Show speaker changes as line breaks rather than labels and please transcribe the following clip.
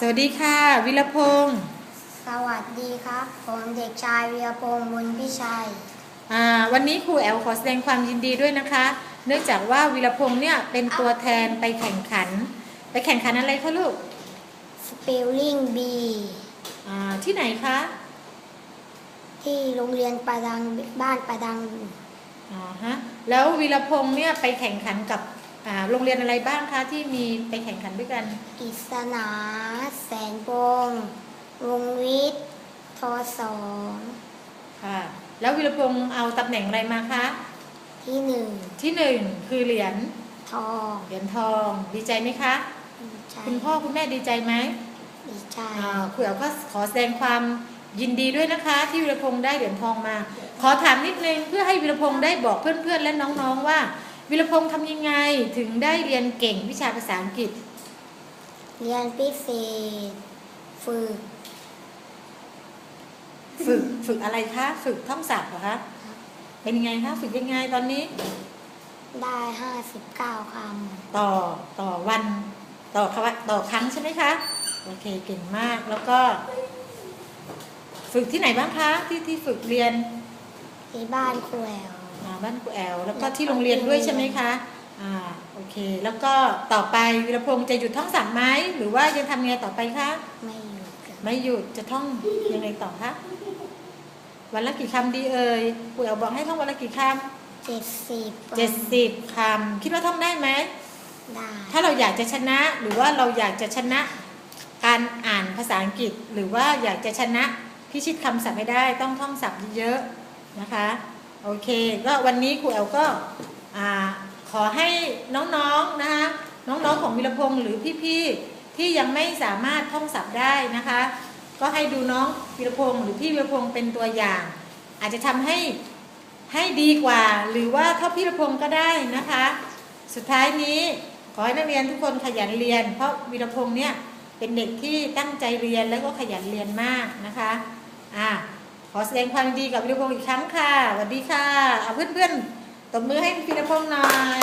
สวัสดีค่ะ วิรพงศ์
สวัสดีครับ ผมเด็กชายวีรพงษ์บุญพิชัย
อ่าวันนี้ครูแอลขอแสดงความยินดีด้วยนะคะ เนื่องจากว่าวิรพงศ์เนี่ยเป็นตัวแทนไปแข่งขัน ไปแข่งขันอะไรคะลูก
Spelling Bee
อ่าที่ไหนคะ
ที่โรงเรียนประดังบ้านประดัง
อ๋อฮะแล้ววิรพงศ์เนี่ยไปแข่งขันกับอ่า โรงเรียนอะไรบ้างคะที่มีไปแข่งขันด้วยกัน
กิษณาแสนพงษ์วงวิทย์ทอสอง
ค่ะ แล้ววิรพงศ์เอาตำแหน่งอะไรมาคะ
ที่หนึ่ง
ที่หนึ่งคือเหรียญ
ทอง
เหรียญทองดีใจไหมคะ
ดีใจ
คุณพ่อคุณแม่ดีใจไหม
ดีใจ
อ่าครูแอ๋วก็ขอแสดงความยินดีด้วยนะคะ ที่วิรพงศ์ได้เหรียญทองมา ขอถามนิดนึงเพื่อให้วิรพงศ์ได้บอกเพื่อนๆและน้องๆว่า วิรพงศ์ทำยังไงถึงได้เรียนเก่งวิชาภาษาอังกฤษ
เรียนพิเศษ ฝึก
ฝึกฝึกอะไรคะฝึกท่องศัพท์เหรอคะเป็นยังไงคะฝึกยังไงตอนนี้
ได้59ค
ต่อต่อวันต่อคำต่อครั้งใช่ไหมคะโอเคเก่งมากแล้วก็ ฝึกที่ไหนบ้างคะที่ที่ฝึกเรียนำ
ที่บ้านครูแอล
อ่า บ้านครูแอลแล้วก็ที่โรงเรียนด้วยใช่ไหมคะอ่าโอเค แล้วก็ต่อไปวิรพงศ์จะหยุดท่องศัพท์ไหมหรือว่ายังทำยังไงต่อไปคะ
ไม่หยุดกัน
ไม่หยุดจะท่องยังไงต่อคะวันละกี่คำดีเอ่ยครูแอลบอกให้ท่องวันละกี่ค
เจ็ดสิบำ
เจ็ดสิบคำคิดว่าท่องได้ไหม
ได้
ถ้าเราอยากจะชนะหรือว่าเราอยากจะชนะ การอ่านภาษาอังกฤษ หรือว่าอยากจะชนะพิชิตคำศัพท์ไม่ได้ต้องท่องศัพท์เยอะๆนะคะ โอเค ก็วันนี้ครูแอลก็ขอให้น้องๆนะคะน้องๆของวิรพงศ์หรือพี่ๆที่ยังไม่สามารถท่องศัพท์ได้นะคะ ก็ให้ดูน้องวิรพงศ์หรือพี่วิรพงศ์เป็นตัวอย่าง อาจจะทำให้ให้ดีกว่า หรือว่าเท่าพี่วิรพงศ์ก็ได้นะคะ สุดท้ายนี้ขอให้นักเรียนทุกคนขยันเรียน เพราะวีรพงศ์เนี่ยเป็นเด็กที่ตั้งใจเรียนแล้วก็ขยันเรียนมากนะคะอ่า ขอแสดงความดีกับวีรพงศ์อีกครั้งค่ะสวัสดีค่ะเอาเพื่อนๆตบมือให้วีรพงศ์หน่อย